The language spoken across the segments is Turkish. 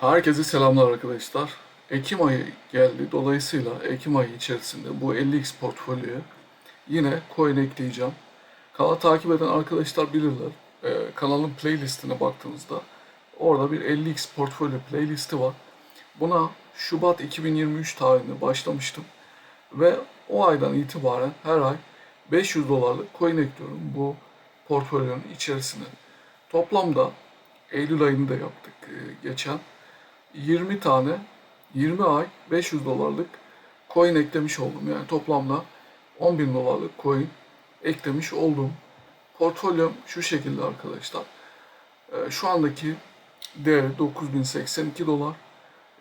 Herkese selamlar arkadaşlar. Ekim ayı geldi. Dolayısıyla Ekim ayı içerisinde bu 50x portfolyoya yine coin ekleyeceğim. Kanalı takip eden arkadaşlar bilirler. Ee, kanalın playlistine baktığınızda orada bir 50x portfolyo playlisti var. Buna Şubat 2023 tarihinde başlamıştım. Ve o aydan itibaren her ay 500 dolarlık coin ekliyorum bu portfolyonun içerisine. Toplamda Eylül ayını da yaptık e, geçen. 20 tane 20 ay 500 dolarlık coin eklemiş oldum. Yani toplamda 10 bin dolarlık coin eklemiş oldum. Portfolyom şu şekilde arkadaşlar. Ee, Şu andaki değeri 9082 dolar.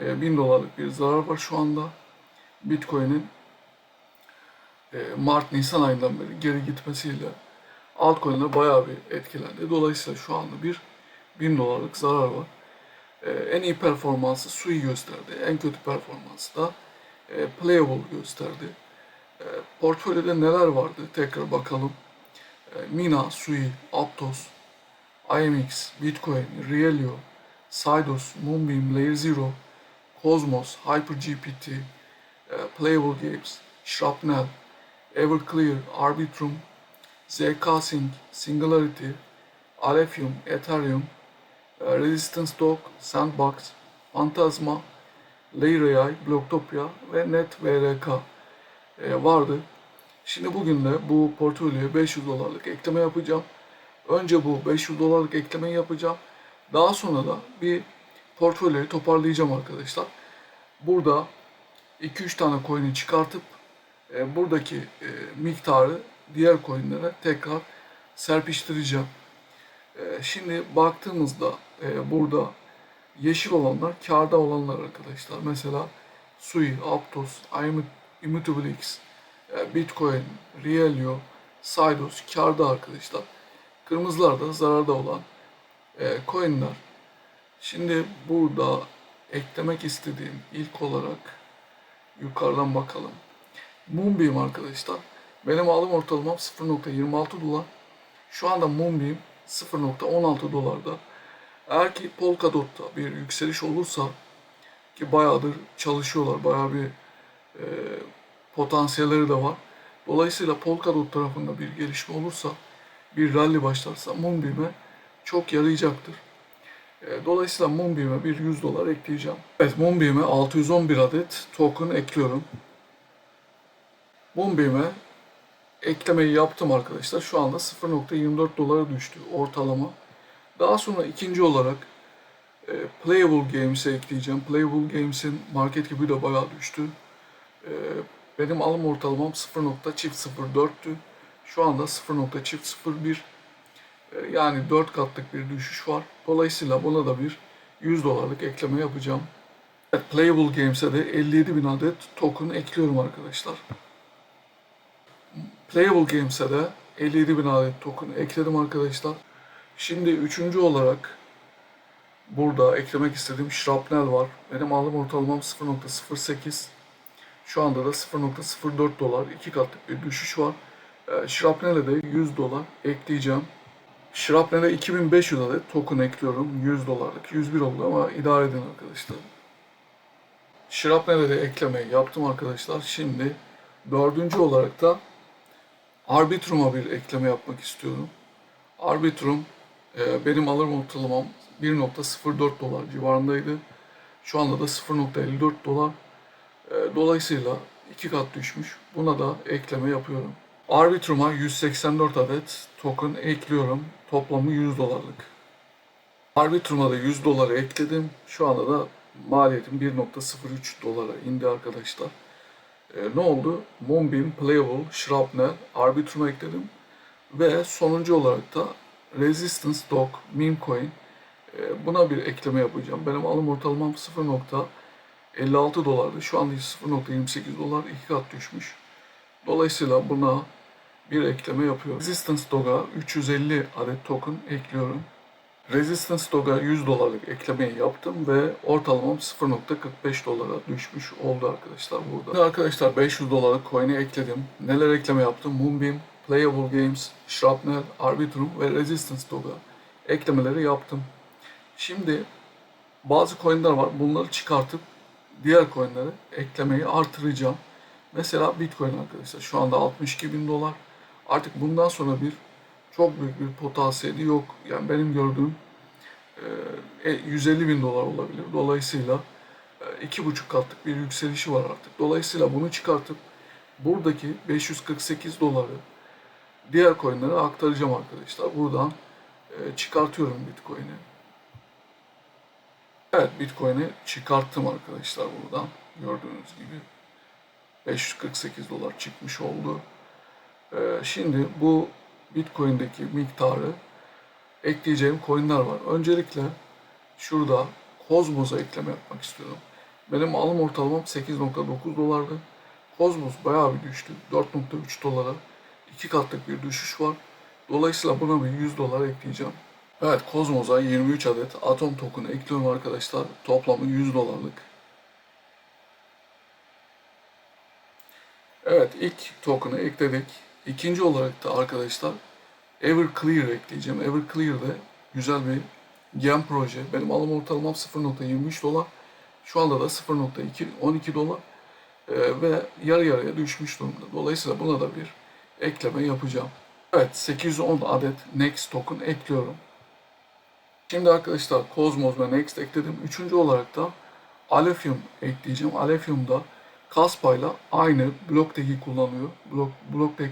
Ee, 1000 dolarlık bir zarar var şu anda. Bitcoin'in e, Mart-Nisan ayından beri geri gitmesiyle altcoin'ler bayağı bir etkilendi. Dolayısıyla şu anda bir 1000 dolarlık zarar var. Ee, en iyi performansı Sui gösterdi. En kötü performansı da e, Playable gösterdi. E, portföyde neler vardı? Tekrar bakalım. E, Mina, Sui, Aptos, IMX, Bitcoin, Realio, Sidos, Moonbeam, Layer Zero, Cosmos, HyperGPT, e, Playable Games, Shrapnel, Everclear, Arbitrum, ZK-Sync, Singularity, Alephium, Ethereum, Resistance Dog, Sandbox, Phantasma, Layer AI, Blocktopia ve NetVRK e, vardı. Şimdi bugün de bu portfolyoya 500 dolarlık ekleme yapacağım. Önce bu 500 dolarlık eklemeyi yapacağım. Daha sonra da bir portfolyoyu toparlayacağım arkadaşlar. Burada 2-3 tane coin'i çıkartıp e, buradaki e, miktarı diğer coin'lere tekrar serpiştireceğim. E, şimdi baktığımızda e, burada yeşil olanlar karda olanlar arkadaşlar. Mesela Sui, Aptos, Immutable X, e, Bitcoin, Realio, Sidos karda arkadaşlar. Kırmızılar da zararda olan e, coinler. Şimdi burada eklemek istediğim ilk olarak yukarıdan bakalım. Moonbeam arkadaşlar. Benim alım ortalamam 0.26 dolar. Şu anda Moonbeam 0.16 dolarda. Eğer ki Polkadot'ta bir yükseliş olursa ki bayağıdır çalışıyorlar, bayağı bir e, potansiyelleri de var. Dolayısıyla Polkadot tarafında bir gelişme olursa, bir rally başlarsa Moonbeam'e çok yarayacaktır. E, dolayısıyla Moonbeam'e bir 100 dolar ekleyeceğim. Evet Moonbeam'e 611 adet token ekliyorum. Moonbeam'e eklemeyi yaptım arkadaşlar. Şu anda 0.24 dolara düştü ortalama. Daha sonra ikinci olarak e, Playable Games'e ekleyeceğim. Playable Games'in market gibi de bayağı düştü. E, benim alım ortalamam 0.04'tü. Şu anda 0.01. E, yani 4 katlık bir düşüş var. Dolayısıyla buna da bir 100 dolarlık ekleme yapacağım. Playable Games'e de 57 bin adet token ekliyorum arkadaşlar. Playable Games'e de 57 bin adet token ekledim arkadaşlar. Şimdi üçüncü olarak burada eklemek istediğim Shrapnel var. Benim alım ortalamam 0.08. Şu anda da 0.04 dolar. iki katlık bir düşüş var. E, Shrapnel'e de 100 dolar ekleyeceğim. Shrapnel'e 2500 adet token ekliyorum. 100 dolarlık. 101 oldu ama idare edin arkadaşlar. Shrapnel'e de eklemeyi yaptım arkadaşlar. Şimdi dördüncü olarak da Arbitrum'a bir ekleme yapmak istiyorum. Arbitrum e, benim alım ortalamam 1.04 dolar civarındaydı. Şu anda da 0.54 dolar. E, dolayısıyla iki kat düşmüş. Buna da ekleme yapıyorum. Arbitrum'a 184 adet token ekliyorum. Toplamı 100 dolarlık. Arbitrum'a da 100 doları ekledim. Şu anda da maliyetim 1.03 dolara indi arkadaşlar. E, ne oldu? Moonbeam, Playable, Shrapnel, Arbitrum ekledim. Ve sonuncu olarak da Resistance Dog, Meme. E, buna bir ekleme yapacağım. Benim alım ortalamam 0.56 dolardı. Şu anda 0.28 dolar. iki kat düşmüş. Dolayısıyla buna bir ekleme yapıyorum. Resistance Dog'a 350 adet token ekliyorum. Resistance Dog'a 100 dolarlık eklemeyi yaptım ve ortalamam 0.45 dolara düşmüş oldu arkadaşlar burada. Şimdi arkadaşlar 500 dolarlık coin'i ekledim. Neler ekleme yaptım? Moonbeam, Playable Games, Shrapnel, Arbitrum ve Resistance Dog'a eklemeleri yaptım. Şimdi bazı coinler var. Bunları çıkartıp diğer coinlere eklemeyi artıracağım. Mesela Bitcoin arkadaşlar şu anda 62 bin dolar. Artık bundan sonra bir çok büyük bir potansiyeli yok. Yani benim gördüğüm e, 150 bin dolar olabilir. Dolayısıyla e, iki buçuk katlık bir yükselişi var artık. Dolayısıyla bunu çıkartıp buradaki 548 doları diğer coinlere aktaracağım arkadaşlar. Buradan e, çıkartıyorum Bitcoin'i. Evet Bitcoin'i çıkarttım arkadaşlar buradan. Gördüğünüz gibi 548 dolar çıkmış oldu. E, şimdi bu Bitcoin'deki miktarı ekleyeceğim coinler var. Öncelikle şurada Cosmos'a ekleme yapmak istiyorum. Benim alım ortalamam 8.9 dolardı. Cosmos bayağı bir düştü. 4.3 dolara iki katlık bir düşüş var. Dolayısıyla buna bir 100 dolar ekleyeceğim. Evet Cosmos'a 23 adet Atom token ekliyorum arkadaşlar. Toplamı 100 dolarlık. Evet ilk token'ı ekledik. İkinci olarak da arkadaşlar Everclear ekleyeceğim. Everclear de güzel bir gem proje. Benim alım ortalamam 0.23 dolar. Şu anda da 0.2 12 dolar Ee, ve yarı yarıya düşmüş durumda. Dolayısıyla buna da bir ekleme yapacağım. Evet 810 adet Next token ekliyorum. Şimdi arkadaşlar Cosmos ve Next ekledim. Üçüncü olarak da Alephium ekleyeceğim. Alephium da Kaspa ile aynı BlockTech'i kullanıyor. Block, BlockTech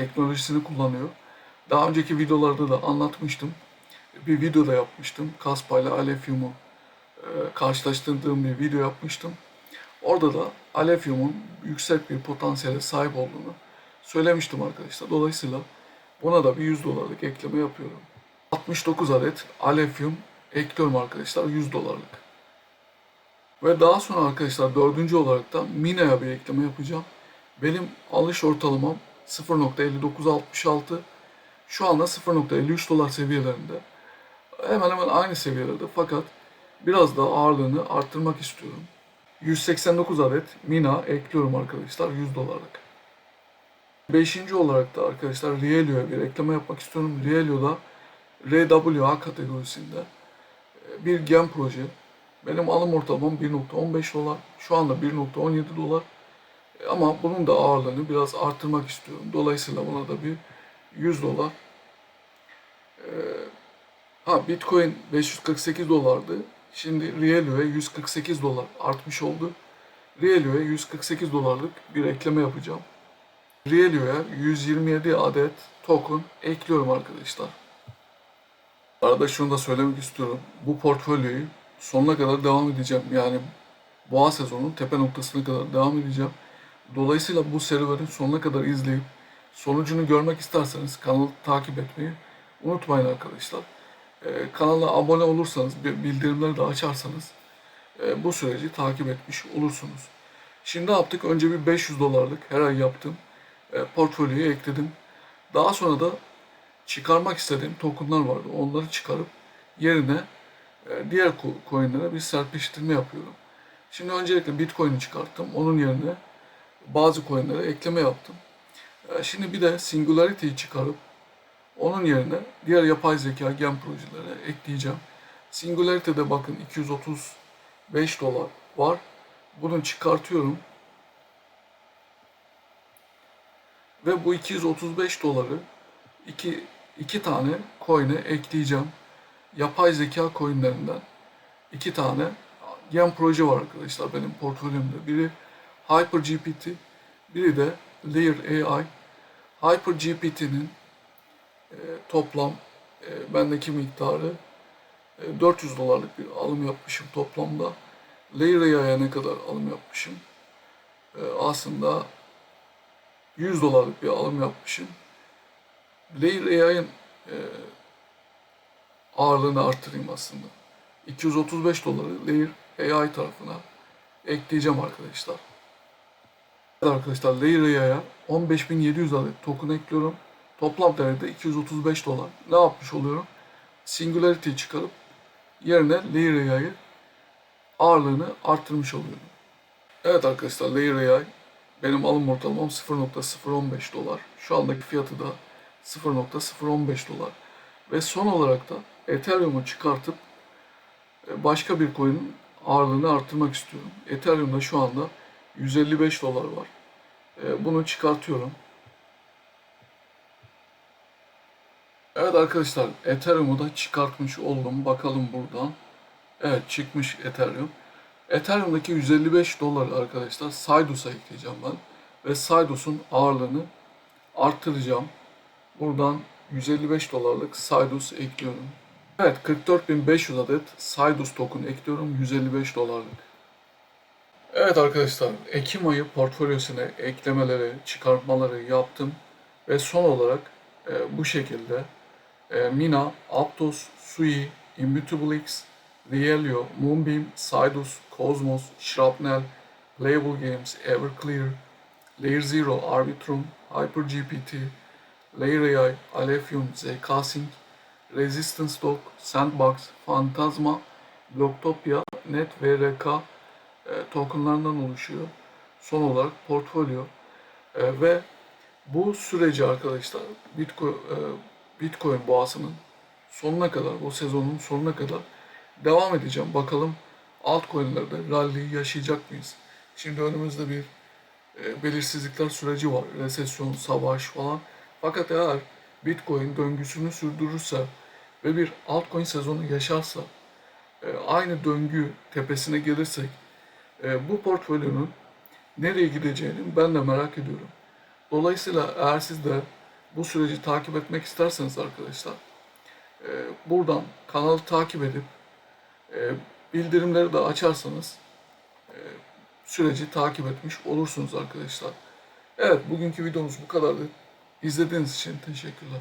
teknolojisini kullanıyor. Daha önceki videolarda da anlatmıştım. Bir video da yapmıştım. Kaspa ile Alephium'u e, karşılaştırdığım bir video yapmıştım. Orada da Alephium'un yüksek bir potansiyele sahip olduğunu söylemiştim arkadaşlar. Dolayısıyla buna da bir 100 dolarlık ekleme yapıyorum. 69 adet Alephium ekliyorum arkadaşlar 100 dolarlık. Ve daha sonra arkadaşlar dördüncü olarak da Mina'ya bir ekleme yapacağım. Benim alış ortalamam 0.5966. Şu anda 0.53 dolar seviyelerinde. Hemen hemen aynı seviyelerde fakat biraz daha ağırlığını arttırmak istiyorum. 189 adet Mina ekliyorum arkadaşlar 100 dolarlık. Beşinci olarak da arkadaşlar Rielio'ya bir ekleme yapmak istiyorum. Rielio'da RWA kategorisinde e, bir gem proje. Benim alım ortalamam 1.15 dolar. Şu anda 1.17 dolar. Ama bunun da ağırlığını biraz arttırmak istiyorum. Dolayısıyla buna da bir 100 dolar. E, Ha Bitcoin 548 dolardı. Şimdi Rielio'ya 148 dolar artmış oldu. Rielio'ya 148 dolarlık bir ekleme yapacağım. Rielio'ya 127 adet token ekliyorum arkadaşlar. Arada şunu da söylemek istiyorum. Bu portföyü sonuna kadar devam edeceğim. Yani boğa sezonunun tepe noktasına kadar devam edeceğim. Dolayısıyla bu serüvenin sonuna kadar izleyip sonucunu görmek isterseniz kanalı takip etmeyi unutmayın arkadaşlar. Ee, kanala abone olursanız, bi- bildirimleri de açarsanız e, bu süreci takip etmiş olursunuz. Şimdi yaptık? Önce bir 500 dolarlık her ay yaptım. E, portföyü ekledim. Daha sonra da çıkarmak istediğim tokenlar vardı. Onları çıkarıp yerine e, diğer co- coinlere bir serpiştirme yapıyorum. Şimdi öncelikle Bitcoin'i çıkarttım. Onun yerine bazı coinlere ekleme yaptım. E, Şimdi bir de Singularity'yi çıkarıp onun yerine diğer yapay zeka gem projelere ekleyeceğim. Singularity'de bakın 235 dolar var. Bunu çıkartıyorum. Ve bu 235 doları iki, iki tane coin'e ekleyeceğim. Yapay zeka coin'lerinden iki tane gem proje var arkadaşlar benim portföyümde. Biri HyperGPT, biri de Layer AI. HyperGPT'nin e, toplam e, bendeki miktarı e, 400 dolarlık bir alım yapmışım toplamda. Layer AI'ya ne kadar alım yapmışım? E, aslında 100 dolarlık bir alım yapmışım. Layer AI'ın e, ağırlığını arttırayım aslında. 235 doları Layer AI tarafına ekleyeceğim arkadaşlar. Arkadaşlar Layer AI'ya 15.700 adet token ekliyorum. Toplam değerde 235 dolar. Ne yapmış oluyorum? Singularity'yi çıkarıp yerine Layer AI'yı ağırlığını arttırmış oluyorum. Evet arkadaşlar Layer benim alım ortalamam 0.015 dolar. Şu andaki fiyatı da 0.015 dolar. Ve son olarak da Ethereum'u çıkartıp e, başka bir coin'in ağırlığını arttırmak istiyorum. Ethereum'da şu anda 155 dolar var. E, Bunu çıkartıyorum. Evet arkadaşlar Ethereum'u da çıkartmış oldum. Bakalım buradan. Evet çıkmış Ethereum. Ethereum'daki 155 dolar arkadaşlar Sidus'a ekleyeceğim ben. Ve Sidus'un ağırlığını arttıracağım. Buradan 155 dolarlık Sidus ekliyorum. Evet 44.500 adet Sidus token ekliyorum 155 dolarlık. Evet arkadaşlar Ekim ayı portfolyosuna eklemeleri, çıkartmaları yaptım. Ve son olarak e, bu şekilde e, Mina, Aptos, Sui, Immutable Rielio, Moonbeam, Sidus, Cosmos, Shrapnel, Playable Games, Everclear, Layer Zero, Arbitrum, HyperGPT, Layer AI, Alephium, Zcasync, Resistance Dock, Sandbox, Phantasma, Blocktopia, Net ve RK e, tokenlarından oluşuyor. Son olarak portfolyo E, ve bu süreci arkadaşlar Bitcoin, e, Bitcoin boğasının sonuna kadar, bu sezonun sonuna kadar devam edeceğim. Bakalım altcoin'lerde rally yaşayacak mıyız? Şimdi önümüzde bir e, belirsizlikler süreci var. Resesyon, savaş falan. Fakat eğer Bitcoin döngüsünü sürdürürse ve bir altcoin sezonu yaşarsa e, aynı döngü tepesine gelirsek e, bu portföyünün nereye gideceğini ben de merak ediyorum. Dolayısıyla eğer siz de bu süreci takip etmek isterseniz arkadaşlar e, buradan kanalı takip edip e, bildirimleri de açarsanız e, süreci takip etmiş olursunuz arkadaşlar. Evet bugünkü videomuz bu kadardı. İzlediğiniz için teşekkürler.